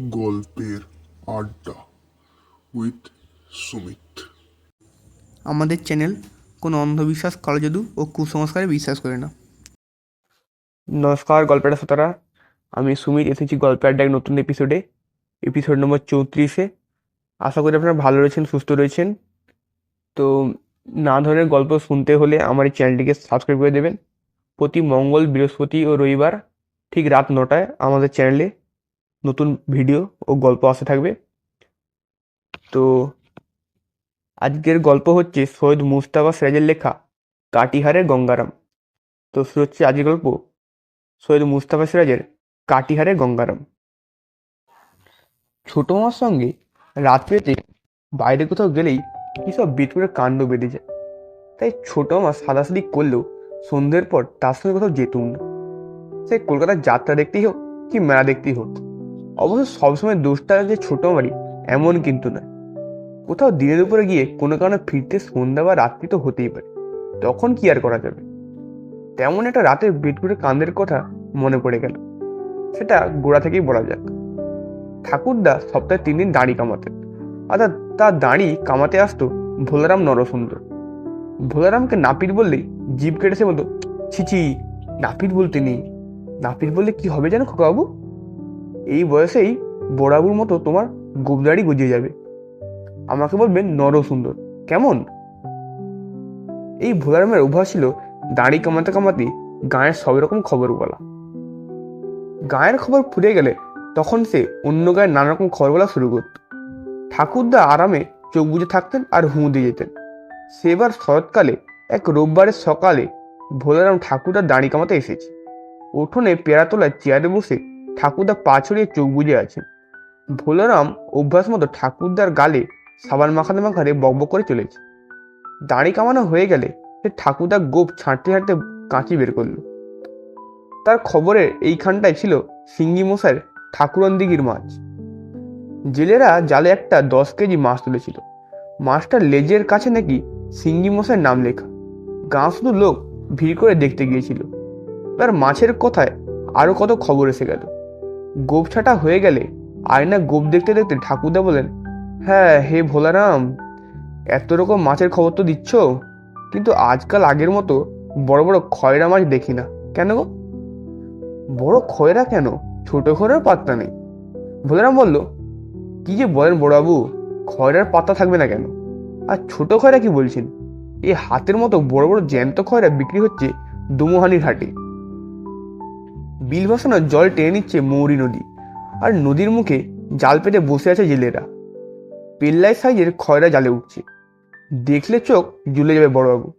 গল্পের আড্ডা উইথ সুমিত। আমাদের চ্যানেল কোনো অন্ধবিশ্বাস কালজাদু ও কুসংস্কারে বিশ্বাস করে না। নমস্কার গল্পের শ্রোতারা আমি সুমিত এসেছি গল্পের আড্ডা এক নতুন এপিসোডে এপিসোড নম্বর চৌত্রিশে। আশা করি আপনারা ভালো রয়েছেন সুস্থ রয়েছেন। তো না ধরনের গল্প শুনতে হলে আমার এই চ্যানেলটিকে সাবস্ক্রাইব করে দেবেন। প্রতি মঙ্গল বৃহস্পতি ও রবিবার ঠিক রাত নটায় আমাদের চ্যানেলে নতুন ভিডিও ও গল্প আসতে থাকবে। তো আজকের গল্প হচ্ছে সৈয়দ মুস্তাফা সিরাজের লেখা কাটিহারের গঙ্গারাম। তো শুরু হচ্ছে আজকের গল্প সৈয়দ মুস্তাফা সিরাজের কাটিহারের গঙ্গারাম। ছোট মামার সঙ্গে রাত্রিতে বাইরে কোথাও গেলেই কিসব বিটকুটের কাণ্ড বেঁধে যায়। তাই ছোট মামা সাদাসাদি করলেও সন্ধ্যের পর তার সঙ্গে কোথাও যেতুম না। সে কলকাতার যাত্রা দেখতেই হোক কি মেলা দেখতেই হোক। অবশ্য সবসময় দোষটা যে ছোট মামারই এমন কিন্তু নয়। কোথাও দিনের উপরে গিয়ে কোনো কারণে ফিরতে সন্ধ্যা বা রাত্রি তো হতেই পারে। তখন কি আর করা যাবে? তেমন একটা রাতের বিটকুটে কান্দের কথা মনে পড়ে গেল। সেটা গোড়া থেকেই বলা যাক। ঠাকুরদা সপ্তাহে তিন দিন দাড়ি কামাতেন। অর্থাৎ তার দাড়ি কামাতে আসতো ভোলারাম নরসুন্দর। ভোলারামকে নাপিত বললেই জিভ কেটেছে বলতো ছিচি নাপিত বলতে নেই। নাপিত বললে কি হবে জানো খোকাবাবু? এই বয়সেই বড়াবুর মতো তোমার গোবদাড়ি গজিয়ে যাবে। আমাকে বলবেন নর সুন্দর। কেমন? এই ভোলারামের অভ্যাস ছিল দাড়ি কামাতে কামাতে গায়ের সব রকম খবর বলা। গায়ের খবর ফুরে গেলে তখন সে অন্য গায়ের নানা রকম খবর বলা শুরু করত। ঠাকুরদা আরামে চোখ বুজে থাকতেন আর হুঁ দিয়ে যেতেন। সেবার শরৎকালে, এক রোববারের সকালে ভোলারাম ঠাকুরদার দাড়ি কামাতে এসেছে। উঠোনে পেয়ারাতলায় চেয়ারে বসে ঠাকুরদা পা ছড়িয়ে চোখ বুজে আছেন ভোলারাম অভ্যাস মতো ঠাকুরদার গালে সাবান মাখাতে মাখাতে বকবক করে চলেছে। দাড়ি কামানো হয়ে গেলে সে ঠাকুরদার গোপ ছাঁটতে ছাঁটতে কাঁচি বের করল। তার খবরের এইখানটায় ছিল সিঙ্গি মশাইয়ের ঠাকুরন্দিগির মাছ। জেলেরা জালে একটা দশ কেজি মাছ তুলেছিল। মাছটা লেজের কাছে নাকি সিঙ্গি মশাইয়ের নাম লেখা। গাঁ শুধু লোক ভিড় করে দেখতে গিয়েছিল। এবার মাছের কথায় আরও কত খবর এসে গেল। গোপ ছাটা হয়ে গেলে আয়না গোপ দেখতে দেখতে ঠাকুরদা বলেন হ্যাঁ হে ভোলারাম, এত রকম মাছের খবর তো দিচ্ছ, কিন্তু আজকাল আগের মতো বড় বড় খয়রা মাছ দেখি না। কেন গো? বড় খয়রা কেন? ছোট খয়রার পাত্তা নেই। ভোলারাম বলল, কি যে বলেন বড়বাবু, খয়রার পাত্তা থাকবে না কেন? আর ছোট খয়রা কি বলছেন? এই হাতের মতো বড় বড় জ্যান্ত খয়রা বিক্রি হচ্ছে দুমোহানির হাটে। বিল ভাসানো জল টেনে নিচ্ছে মৌরি নদী। আর নদীর মুখে জাল পেতে বসে আছে জেলেরা। পেল্লাই সাইজের খয়রা জালে উঠছে। দেখলে চোখ জুলে যাবে বড়বাবু।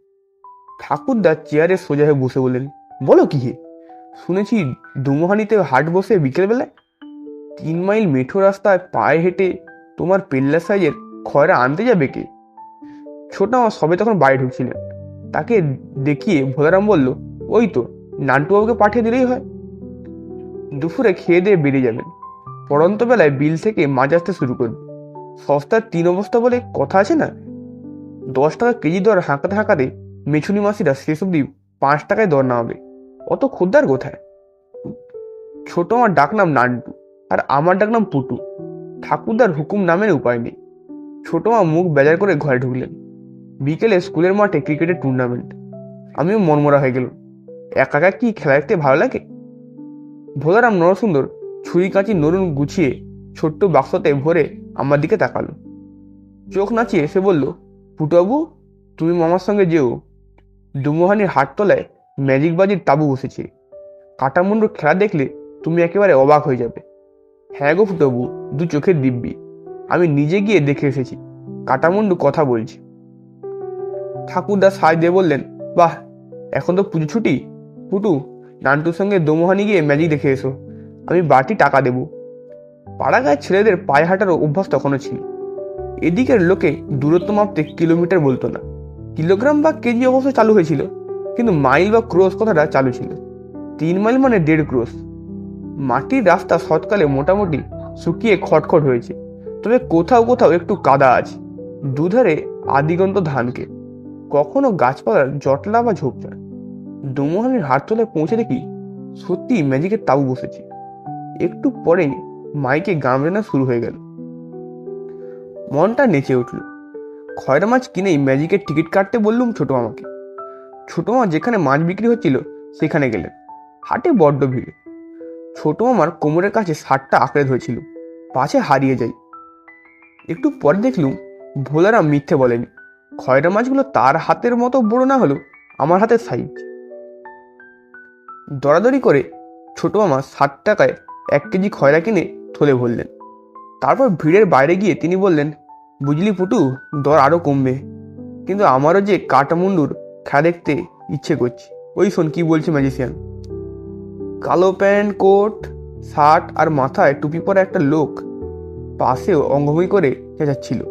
ঠাকুরদা চেয়ারে সোজা হয়ে বসে বললেন, বলো কি হে? শুনেছি দুমোহানিতে হাট বসে বিকেলবেলায়? তিন মাইল মেঠো রাস্তায় পায়ে হেঁটে তোমার পেল্লা সাইজের খয়রা আনতে যাবে কে? ছোট সবে তখন বাড়ি ঢুকছিলেন। তাকে দেখিয়ে ভোলারাম বলল, ওই তো, নান্টুবাবুকে পাঠিয়ে দিলেই হয়। দুপুরে খেয়ে দিয়ে বেরিয়ে যাবেন। পড়ন্ত বেলায় বিল থেকে মাছ আসতে শুরু করবে সস্তার তিন অবস্থা বলে কথা আছে না? দশ টাকা কেজি দর হাঁকাতে হাঁকাতে মেছুনি মাসিরা শেষ অব্দি পাঁচ টাকায় দর নামাবে। অত খদ্দার কোথায়? ছোট আমার ডাকনাম নান্টু আর আমার ডাকনাম পুটু। ঠাকুরদার হুকুম নামের উপায় নেই। ছোট মা মুখ বেজার করে ঘরে ঢুকলেন। বিকেলে স্কুলের মাঠে ক্রিকেটের টুর্নামেন্ট আমিও মনমরা হয়ে গেল একা একা কি খেলা দেখতে ভালো লাগে? ভোলারাম নরসুন্দর ছুরি কাঁচি নরুন গুছিয়ে ছোট্ট বাক্সতে ভরে আমার দিকে তাকালো। চোখ নাচিয়ে সে বলল পুটবাবু তুমি মামার সঙ্গে যেও। ডুমোহানির হাটতলায় ম্যাজিক বাজির তাবু বসেছে। কাটামুন্ডুর খেলা দেখলে তুমি একেবারে অবাক হয়ে যাবে। হ্যাঁ গো ফুটবু দু চোখের দিব্যি। আমি নিজে গিয়ে দেখে এসেছি, কাটামুন্ডু কথা বলছে। ঠাকুরদা সাজ দিয়ে বললেন, বাহ, এখন তো পুজো ছুটি। পুটু নান্টুর সঙ্গে দোমোহানি গিয়ে ম্যাজিক দেখে এসো। আমি বাড়তি টাকা দেব। পাড়া গায়ের ছেলেদের পায়ে হাঁটার অভ্যাস তখনও ছিল। এদিকের লোকে দূরত্ব মাপতে কিলোমিটার বলতো না। কিলোগ্রাম বা কেজি অবশ্য চালু হয়েছিল, কিন্তু মাইল বা ক্রোস কথাটা চালু ছিল। তিন মাইল মানে দেড় ক্রোস মাটির রাস্তা শতকালে মোটামুটি শুকিয়ে খটখট হয়েছে। তবে কোথাও কোথাও একটু কাদা আছে। দুধারে আদিগন্ত ধানকে। কখনো গাছপালার জটলা বা ঝোপঝাড়। ডুমোহানির হাটতলায় পৌঁছে দেখি সত্যি ম্যাজিকের তাবু বসেছে। একটু পরেই মাইকে বাজনা শুরু হয়ে গেল। মনটা নেচে উঠল। খয়রা মাছ কিনেই ম্যাজিকের টিকিট কাটতে বললুম ছোট মামাকে। ছোট মামা যেখানে মাছ বিক্রি হচ্ছিল সেখানে গেলেন। হাটে বড্ড ভিড়। ছোট মামার কোমরের কাছে শার্টটা আঁকড়ে ধরেছিল। পাছে হারিয়ে যাই। একটু পরে দেখলুম ভোলারা মিথ্যে বলেনি। খয়রা মাছগুলো তার হাতের মতো বড় না হলেও আমার হাতের সাইজ দরাদরি করে ছোট মামা ষাট টাকায় এক কেজি খয়রা কিনে থলে ভরলেন। তারপর ভিড়ের বাইরে গিয়ে তিনি বললেন, বুঝলি পুটু, দর আরও কমবে। কিন্তু আমারও যে কাটামুন্ডুর খেলা দেখতে ইচ্ছে করছে। ওই শোন কি বলছে ম্যাজিশিয়ান কালো প্যান্ট, কোট, শার্ট আর মাথায় টুপি পরা একটা লোক পাশেও অঙ্গভঙ্গি করে চেঁচাচ্ছিল।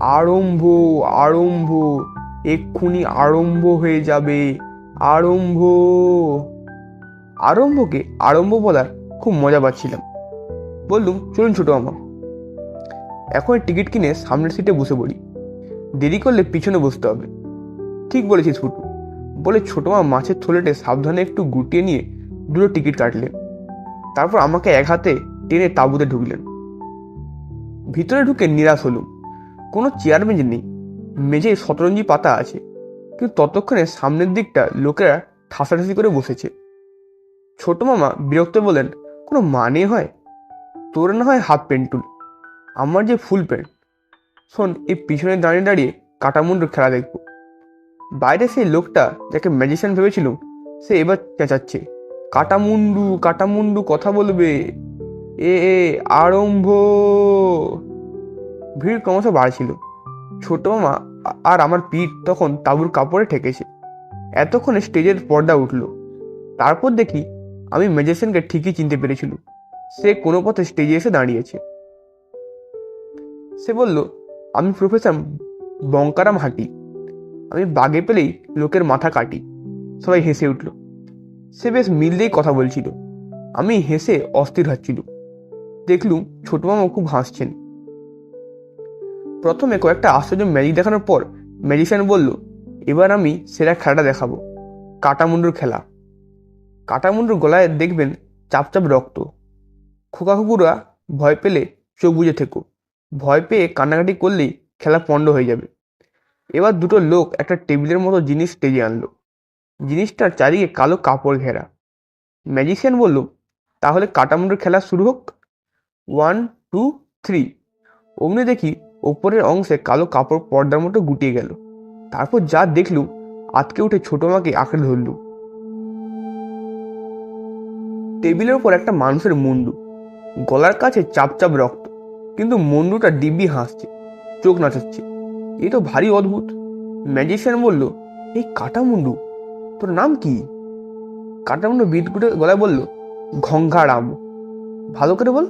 আরম্ভ আরম্ভ, এক্ষুনি আরম্ভ হয়ে যাবে, আরম্ভ। আরম্ভকে আরম্ভ বলার খুব মজা পাচ্ছিলাম। বললুম, চলুন ছোটো মামা। এখন টিকিট কিনে সামনের সিটে বসে পড়ি। দেরি করলে পিছনে বসতে হবে। ঠিক বলেছিস ফুটু। বলে ছোটো মা মাছের থলেটে সাবধানে একটু গুটিয়ে নিয়ে দুটো টিকিট কাটলেন। তারপর আমাকে এক হাতে টেনে তাঁবুতে ঢুকলেন। ভিতরে ঢুকে নিরাশ হলুম। কোনো চেয়ার বেঞ্চ নেই। মেঝে শতরঞ্জি পাতা আছে। কিন্তু ততক্ষণে সামনের দিকটা লোকেরা ঠাসাঠাসি করে বসেছে। ছোট মামা বিরক্ত বলেন কোনো মানে হয়? তোর না হয় হাফ প্যান্টুল আমার যে ফুল প্যান্ট শোন, এই পিছনে দাঁড়িয়ে দাঁড়িয়ে কাটামুন্ডুর খেলা দেখব। বাইরে সেই লোকটা যাকে ম্যাজিশিয়ান ভেবেছিলুম, সে এবার চেঁচাচ্ছে। কাটামুন্ডু কাটামুন্ডু কথা বলবে। এ এ, আরম্ভ। ভিড় ক্রমশ বাড়ছিল। ছোট মামা আর আমার পিঠ তখন তাঁবুর কাপড়ে ঠেকেছে। এতক্ষণে স্টেজের পর্দা উঠল। তারপর দেখি আমি ম্যাজিশিয়ানকে ঠিকই চিনতে পেরেছিল সে কোনো পথে স্টেজে এসে দাঁড়িয়েছে। সে বলল, আমি প্রফেসর বঙ্কারাম হাঁটি। আমি বাগে পেলেই লোকের মাথা কাটি। সবাই হেসে উঠল। সে বেশ মিল দিয়েই কথা বলছিল। আমি হেসে অস্থির হচ্ছিল দেখলুম ছোট মামা খুব হাসছেন। প্রথমে কয়েকটা আশ্চর্য ম্যাজিক দেখানোর পর ম্যাজিশিয়ান বলল, এবার আমি সেরা খেলাটা দেখাবো। কাটামুন্ডুর খেলা। কাটামুন্ডুর গলায় দেখবেন চাপচাপ রক্ত। খোকা কুকুরা ভয় পেলে চোখ বুজে থেকো। ভয় পেয়ে কান্নাকাটি করলেই খেলা পণ্ড হয়ে যাবে। এবার দুটো লোক একটা টেবিলের মতো জিনিস স্টেজে আনলো। জিনিসটার চারিদিকে কালো কাপড় ঘেরা। ম্যাজিশিয়ান বলল, তাহলে কাটামুন্ডুর খেলা শুরু হোক। One, two, three. অমনি দেখি ওপরের অংশে কালো কাপড় পর্দার মতো গুটিয়ে গেল। তারপর যা দেখলুম, আতকে উঠে ছোট মাকে আঁকড়ে ধরলুম। টেবিলের উপর একটা মানুষের মুন্ডু। গলার কাছে চাপচাপ রক্ত, কিন্তু মুন্ডুটা দিব্যি হাসছে, চোখ নাচাচ্ছে। এ তো ভারী অদ্ভুত। ম্যাজিশিয়ান বলল, এই কাটা মুন্ডু, তোর নাম কি? কাটা মুন্ডু বিটগুটে গলায় বলল, ঘঙ্ঘারাম। ভালো করে বল।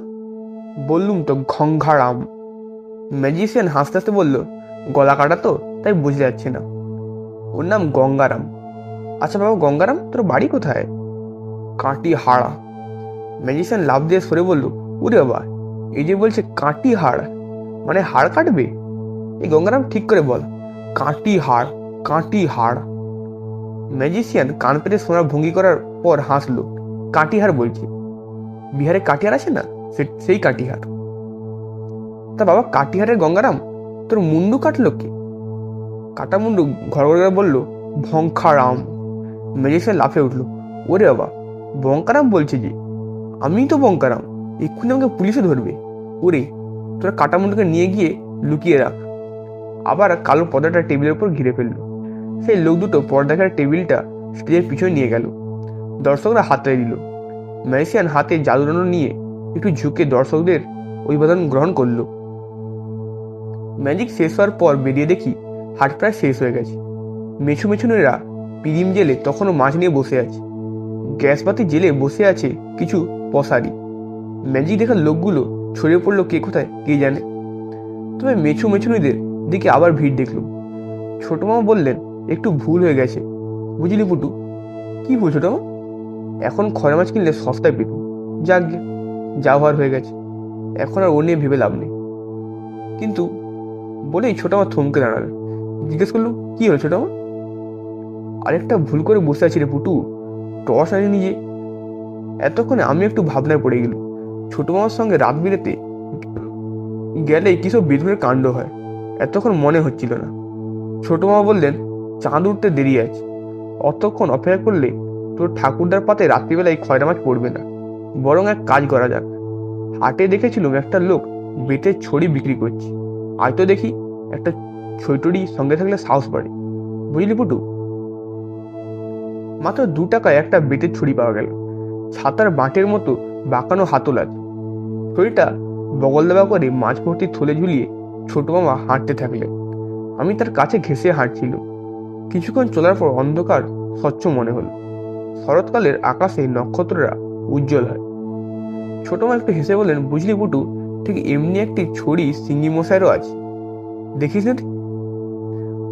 বললুম তো, ঘঙ্ঘারাম। ম্যাজিশিয়ান হাসতে হাসতে বলল, গলা কাটা তো, তাই বুঝতে যাচ্ছে না। ওর নাম গঙ্গারাম। আচ্ছা বাবা, গঙ্গারাম, তোর বাড়ি কোথায়? কাটি হাড়া ম্যাজিশিয়ান লাভ দিয়ে সরে বলল উরে বাবা, এই যে বলছে কাঁটি হাড় মানে হাড় কাটবে? এই গঙ্গারাম ঠিক করে বল কাঁটি হাড় কাঁটি হাড় ম্যাজিশিয়ান কান পেতে সোনার ভঙ্গি করার পর হাসলো কাটিহার বলছে, বিহারে কাটিহার আছে না? সেই কাটিহার তা বাবা কাটিহারের গঙ্গারাম, তোর মুন্ডু কাটলো কে? কাটা মুন্ডু ঘর ঘর বলল, ভঙ্খারাম। ম্যাজিশিয়ান লাফে উঠল, ওরে বাবা বঙ্কারাম বলছে যে আমি তো বঙ্কারাম, এক্ষুনি আমাকে পুলিশে ধরবে। ওরে, তোরা কাটামুন্ডুকে নিয়ে গিয়ে লুকিয়ে রাখ। আবার কালো পর্দাটা টেবিলের উপর ঘিরে ফেলল। সেই লোক দুটো পর্দা ঘেরা টেবিলটা স্টেজের পিছনে নিয়ে গেল। দর্শকরা হাতড়ে দিল। ম্যাজিশিয়ান হাতে জাদুরানো নিয়ে একটু ঝুঁকে দর্শকদের অভিবাদন গ্রহণ করল। ম্যাজিক শেষ হওয়ার পর বেরিয়ে দেখি হাট প্রায় শেষ হয়ে গেছে। মেছু মেছুনেরা পিদিম জেলে তখনও মাছ নিয়ে বসে আছে। গ্যাসবাতি জেলে বসে আছে কিছু পশারি ম্যাজিক দেখার লোকগুলো ছড়িয়ে পড়ল, কে কোথায়, কে জানে। তবে মেছু মেছুনিদের দিকে আবার ভিড় দেখলুম ছোট মামা বললেন, একটু ভুল হয়ে গেছে। বুঝলি পুটু, কি ভুল ছোট এখন খরা মাছ কিনলে সস্তায় পেতুম যাক যা হওয়ার হয়ে গেছে। এখন আর ও নিয়ে ভেবে লাভ নেই। কিন্তু বলেই ছোট আমার থমকে দাঁড়াল। জিজ্ঞেস করলুম কি হলো ছোট আমার আরেকটা ভুল করে বসে আছি রে পুটু। টস আনি নিজে এতক্ষণে আমি একটু ভাবনায় পড়ে গেল ছোট মামার সঙ্গে রাত বিরেতে গেলেই কিসব বিধুরের কাণ্ড হয়, এতক্ষণ মনে হচ্ছিল না। ছোট মামা বললেন, চাঁদ উঠতে দেরি আছে অতক্ষণ অপেক্ষা করলে তোর ঠাকুরদার পাতে রাত্রিবেলায় খয়রা মাছ পড়বে না। বরং এক কাজ করা যাক। হাটে দেখেছিলাম একটা লোক বেতের ছড়ি বিক্রি করছে। তো দেখি, একটা ছইটড়ি সঙ্গে থাকলে সাহস বাড়ে বুঝলি পুটু? মাত্র দু টাকায় একটা বেতের ছড়ি পাওয়া গেল। ছাতার বাঁটের মতো বাঁকানো হাতল আছে। ছড়িটা বগল দেওয়া করে মাছ ভর্তি থলে ঝুলিয়ে ছোট মামা হাঁটতে থাকলেন। আমি তার কাছে ঘেঁষে হাঁটছিল কিছুক্ষণ চলার পর অন্ধকার স্বচ্ছ মনে হলো। শরৎকালের আকাশে নক্ষত্ররা উজ্জ্বল হয়। ছোট মা একটু হেসে বললেন, বুঝলি বুটু, ঠিক এমনি একটি ছড়ি সিঙ্গি মশাইরও আছে। দেখিস না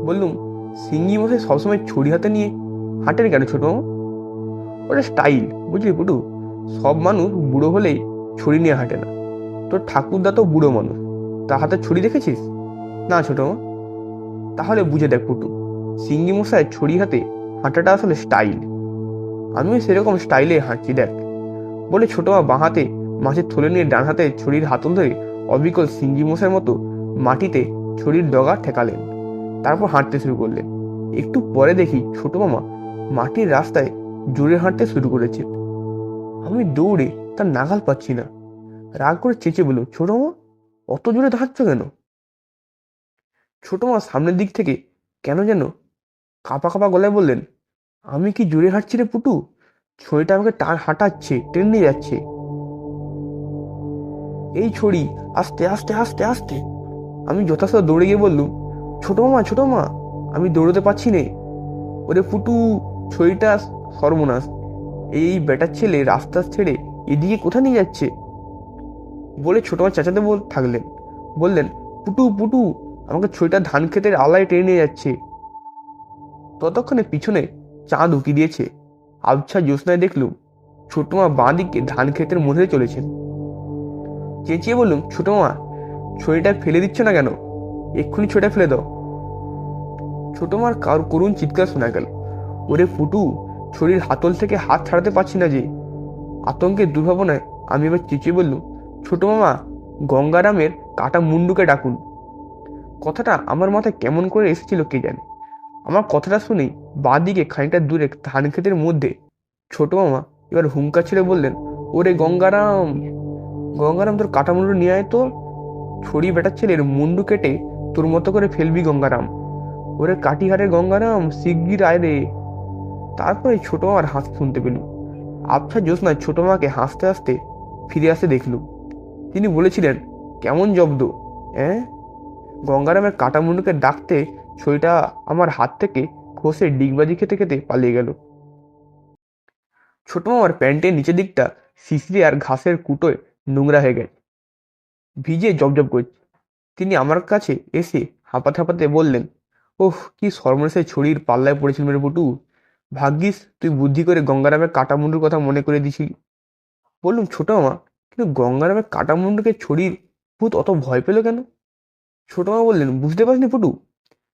বললুম সিঙ্গি মশাই সবসময় ছড়ি হাতে নিয়ে হাঁটেন কেন ছোট ওটা স্টাইল বুঝলি পুটু? সব মানুষ বুড়ো হলেই ছড়ি নিয়ে হাঁটে না। তোর ঠাকুরদা তো বুড়ো মানুষ। তার হাতে ছড়ি দেখেছিস? না ছোট তাহলে বুঝে দেখ পুটু, সিঙ্গি মশাই ছড়ি হাতে হাঁটাটা আসলে স্টাইল আমিও সেরকম স্টাইলে হাঁটছি, দেখ। বলে ছোট মা বাঁ হাতে মাছের থলে নিয়ে ডান হাতে ছড়ির হাতল ধরে অবিকল সিঙ্গি মশাইয়ের মতো মাটিতে ছড়ির ডগা ঠেকালেন। তারপর হাঁটতে শুরু করলেন। একটু পরে দেখি ছোট মামা মাটির রাস্তায় জোরে হাঁটতে শুরু করেছে। আমি দৌড়ে তার নাগাল পাচ্ছি না। রাগ করে চেঁচে বলল, ছোট মা, অত জোরে হাঁটছ কেন? ছোট মা সামনের দিক থেকে কেন যেন কাঁপা কাঁপা গলায় বললেন, আমি কি জোরে হাঁটছি রে পুটু? ছড়িটা আমাকে টান হাঁটাচ্ছে, টেনে যাচ্ছে। এই ছড়ি আস্তে আস্তে আস্তে আস্তে আমি যথাসাধ্য দৌড়ে গিয়ে বললুম, ছোট মামা ছোট মা, আমি দৌড়তে পারছি নে। ওরে পুটু ছড়িটা সর্বনাশ। এই বেটার ছেলে রাস্তা ছেড়ে এদিকে কোথায় নিয়ে যাচ্ছে? বলে ছোট চেঁচাতে বল থাকলেন। বললেন, পুটু পুটু, আমাকে ছইটা ধান ক্ষেতের আলায় টেনে নিয়ে যাচ্ছে। ততক্ষণে পিছনে চাঁদ উকি দিয়েছে। আবছা জ্যোৎস্নায় দেখলুম ছোট মা বাঁ দিকে ধান ক্ষেতের মধ্যে চলেছেন। চেঁচিয়ে বললুম ছোট মা ছড়িটা ফেলে দিচ্ছ না কেন? এক্ষুনি ছড়িটা ফেলে দাও। ছোট মার কার করুণ চিৎকার শোনা গেল। ওরে ফুটু ছড়ির হাতল থেকে হাত ছাড়াতে পারছি না যে। আতঙ্কের দুর্ভাবনায় আমি এবার চেঁচিয়ে বললুম, ছোট মামা, গঙ্গারামের কাটা মুন্ডুকে ডাকুন। কথাটা আমার মাথায় কেমন করে এসেছিল কে জানে। আমার কথাটা শুনেই বাঁদিকে খানিকটা দূরে ধান ক্ষেতের মধ্যে ছোট মামা এবার হুঙ্কা ছেড়ে বললেন, ওরে গঙ্গারাম গঙ্গারাম তোর কাটা মুন্ডু নিয়ে আয় তো। ছড়ি বেটার ছেলের মুন্ডু কেটে তোর মতো করে ফেলবি গঙ্গারাম। ওরে কাটিহারের গঙ্গারাম, শিগগির আয় রে। তারপরে ছোট মামার হাস শুনতে পেলুম। আবছা জ্যোৎস্নায় ছোট মাকে হাসতে হাসতে ফিরে আসতে দেখলুম। তিনি বলেছিলেন, কেমন জব্দ হ্যাঁ গঙ্গারামের কাটা মুন্ডুকে ডাকতে ছড়িটা আমার হাত থেকে খসে ডিগবাজি খেতে খেতে পালিয়ে গেল। ছোট মামার প্যান্টের নিচের দিকটা শিশিরে আর ঘাসের কুটোয় নোংরা হয়ে গেছে। ভিজে জবজব করছে। তিনি আমার কাছে এসে হাঁপাতে হাঁপাতে বললেন, ওহ, কি সর্বনেশে ছড়ির পাল্লায় পড়েছিল মেরে পুটু ভাগ্যিস তুই বুদ্ধি করে গঙ্গারামের কাটামুন্ডুর কথা মনে করে দিছিলি। বললুম, ছোট মা, কিন্তু গঙ্গারামের কাটামুন্ডুকে ছড়ির ভূত অত ভয় পেল কেন? ছোট মা বললেন, বুঝতে পারিসনি পুটু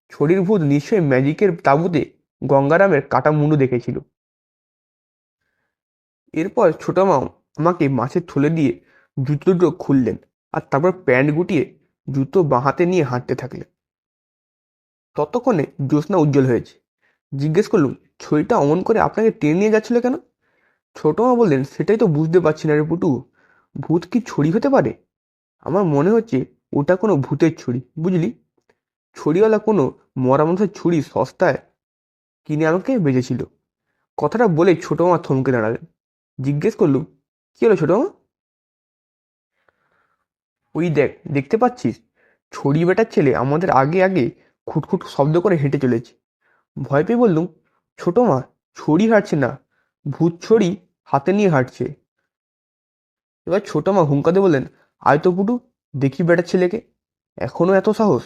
ছড়ির ভূত নিশ্চয়ই ম্যাজিকের তাঁবুতে গঙ্গারামের কাটা মুন্ডু দেখেছিল। এরপর ছোট মা আমাকে মাছের থলে দিয়ে জুতো দুটো খুললেন আর তারপর প্যান্ট গুটিয়ে জুতো বাঁহাতে নিয়ে হাঁটতে থাকলেন। ততক্ষণে জ্যোৎস্না উজ্জ্বল হয়েছে। জিজ্ঞেস করলুম, ছড়িটা অমন করে আপনাকে টেনে নিয়ে যাচ্ছিল কেন? ছোট মা বললেন, সেটাই তো বুঝতে পারছি না রে পুটু। ভূত কি ছড়ি হতে পারে? আমার মনে হচ্ছে ওটা কোনো ভূতের ছড়ি, বুঝলি? ছড়িওয়ালা কোনো মরা মানুষের ছুরি সস্তায় কিনে আমাকে বেজেছিল কথাটা বলে ছোট মা থমকে দাঁড়ালেন। জিজ্ঞেস করলুম, কি হলো ছোট মা? ওই দেখ, দেখতে পাচ্ছিস? ছড়ি বেটার ছেলে আমাদের আগে আগে খুটখুট শব্দ করে হেঁটে চলেছে। ভয় পেয়ে বললুম, ছোট মা, ছড়ি হাঁটছে না, ভূত ছড়ি হাতে নিয়ে হাঁটছে। এবার ছোট মা হুঙ্কাতে বললেন, আয় তো পুটু দেখি বেটার ছেলেকে, এখনও এত সাহস?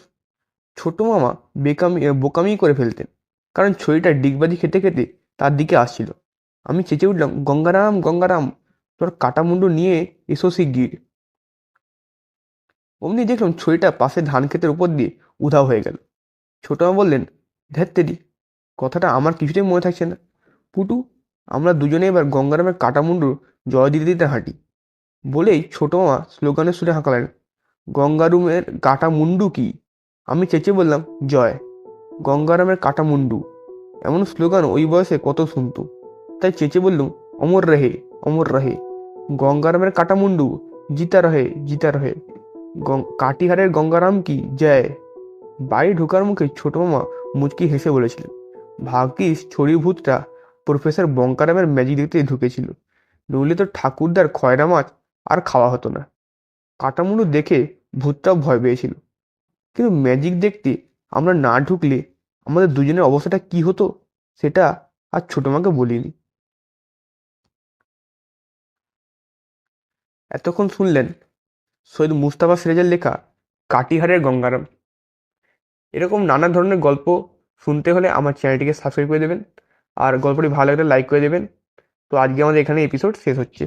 ছোট মামা বেকামি, বোকামি করে ফেলতেন, কারণ ছড়িটা ডিগবাজি খেতে খেতে তার দিকে আসছিল। আমি চেঁচে উঠলাম, গঙ্গারাম গঙ্গারাম, তোর কাটা মুন্ডু নিয়ে এসো শিগগির। অমনি দেখলাম ছড়িটা পাশে ধান ক্ষেতের উপর দিয়ে উধাও হয়ে গেল। ছোট মা বললেন ধ্যাত্তেরি কথাটা আমার কিছুতেই মনে থাকছে না। পুটু, আমরা দুজনে এবার গঙ্গারামের কাটা মুন্ডুর জয় দিতে দিতে হাঁটি। বলেই ছোটো মা স্লোগানের সুরে হাঁকালেন, গঙ্গারুমের কাটা মুন্ডু কি? আমি চেঁচে বললাম, জয়, গঙ্গারামের কাটা মুন্ডু এমন স্লোগান ওই বয়সে কত শুনত। তাই চেঁচে বললুম, অমর রহে অমর রহে, গঙ্গারামের কাটা মুন্ডু জিতা রহে জিতা রহে কাটিহারের গঙ্গারাম কি? জয়। বাড়ি ঢোকার মুখে ছোট মামা মুচকি হেসে বলেছিলেন ভাগ্যিস ছড়ি ভূতটা প্রফেসর বঙ্কারামের ম্যাজিক দেখতে ঢুকেছিল। নইলে তো ঠাকুরদার খয়রা মাছ আর খাওয়া হতো না। কাটামুন্ডু দেখে ভূতটাও ভয় পেয়েছিল। কিন্তু ম্যাজিক দেখতে আমরা না ঢুকলে আমাদের দুজনের অবস্থাটা কি হতো সেটা আর ছোট মাকে বলিনি। এতক্ষণ শুনলেন সৈয়দ মুস্তাফা সিরাজের লেখা কাটিহারের গঙ্গারাম। এরকম নানা ধরনের গল্প শুনতে হলে আমার চ্যানেলটিকে সাবস্ক্রাইব করে দেবেন। আর গল্পটি ভালো লাগলে লাইক করে দেবেন। তো আজকে আমাদের এখানে এপিসোড শেষ হচ্ছে।